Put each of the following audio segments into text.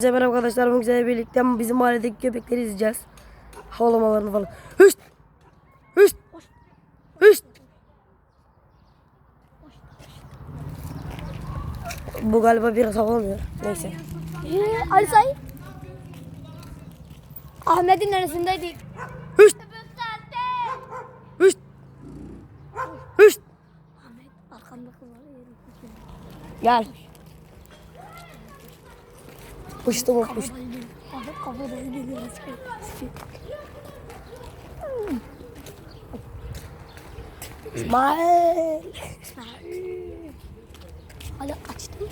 Herkese merhaba arkadaşlar. Bugün sizlerle birlikte bizim mahalledeki köpekleri izleyeceğiz. Havlamalarını falan. Hışt! Hışt! Hışt! Bu galiba biraz havlamıyor. Neyse. Ee, Ali Say. Ahmet'in neresindeydik? Hışt! Hışt! Hışt! Ahmet arkamda var. Gel. Hışt. Ahmet kafada geliyor. İsmail. Ali açtın mı?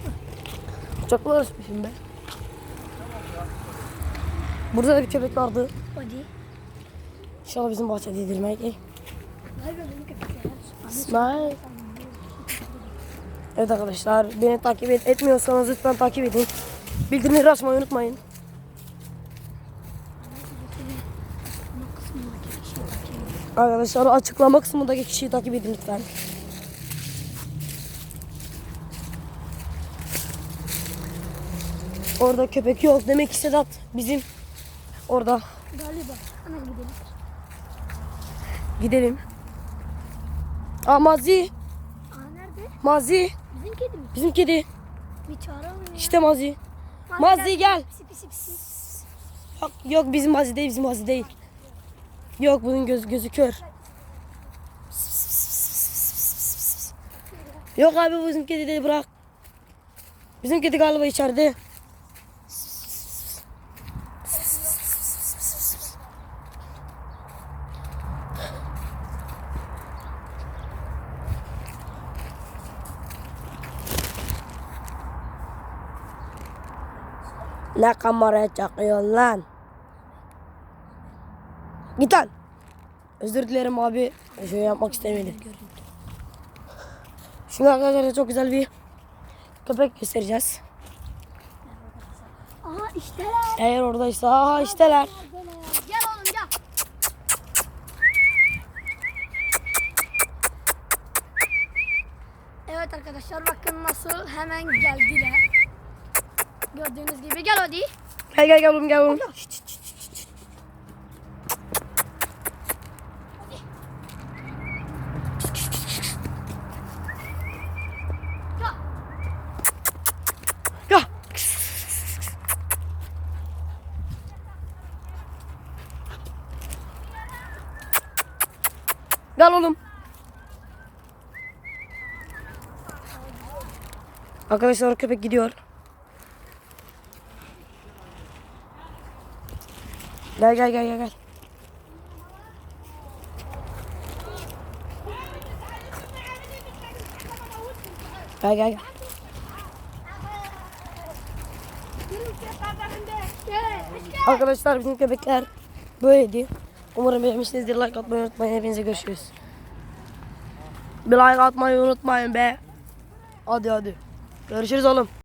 Çok uğraşmışım ben? Burada da bir köpek vardı. Hadi. İnşallah bizim benim köpekler. İsmail. Evet arkadaşlar beni takip et, etmiyorsanız lütfen takip edin. Bildirimleri açmayı unutmayın. Arkadaşlar açıklama kısmındaki kişiyi takip edin lütfen. Orada köpek yok. Demek ki Sedat bizim orada. Galiba. Hemen gidelim. Gidelim. Aa Mazi. Aa nerede? Mazi. Bizim kedi mi? Bizim kedi. Bir çağıralım ya. İşte Mazi. Mazi gel. Pisi pisi pisi. Yok, yok bizim Mazi değil bizim Mazi değil. Yok bunun göz, gözü kör. Yok abi bizim kedi değil bırak. Bizim kedi galiba içeride. Ne kamera çakıyorsun lan? Git lan. Özür dilerim abi. Şöyle yapmak istemedim. Şimdi arkadaşlar çok güzel bir köpek göstereceğiz. Aha işteler. Eğer oradaysa aha işteler. Gel oğlum gel. Evet arkadaşlar bakın nasıl hemen geldiler. Gördüğünüz gibi gel hadi. Gel gel gel oğlum gel oğlum. Gel. Ya. Gel oğlum. Arkadaşlar o köpek gidiyor. Gel gel gel gel gel. Gel gel gel. Arkadaşlar bizim köpekler böyleydi. Umarım beğenmişsinizdir. Like atmayı unutmayın. Hepinize görüşürüz. Bir like atmayı unutmayın be. Hadi hadi. Görüşürüz oğlum.